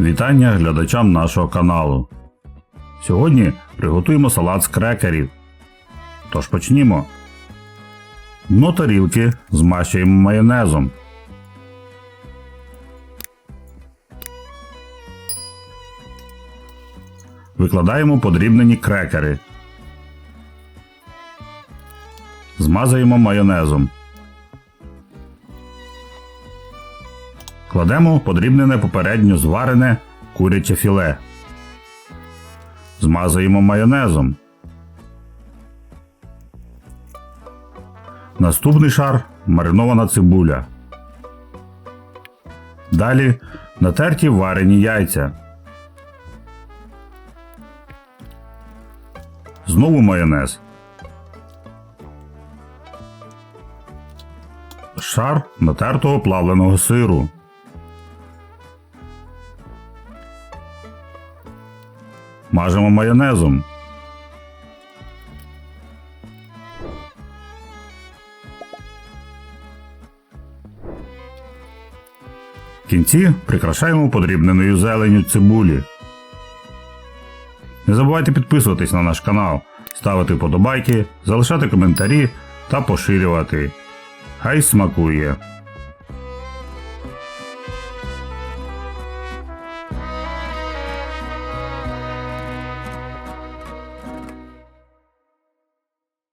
Вітання глядачам нашого каналу. Сьогодні приготуємо салат з крекерів. Тож почнімо. Дно тарілки змащуємо майонезом. Викладаємо подрібнені крекери. Змазуємо майонезом. Кладемо подрібнене попередньо зварене куряче філе. Змазуємо майонезом. Наступний шар маринована цибуля. Далі натерті варені яйця. Знову майонез. Шар натертого плавленого сиру. Мажемо майонезом. В кінці прикрашаємо подрібненою зеленю цибулі. Не забувайте підписуватись на наш канал, ставити вподобайки, залишати коментарі та поширювати. Хай смакує!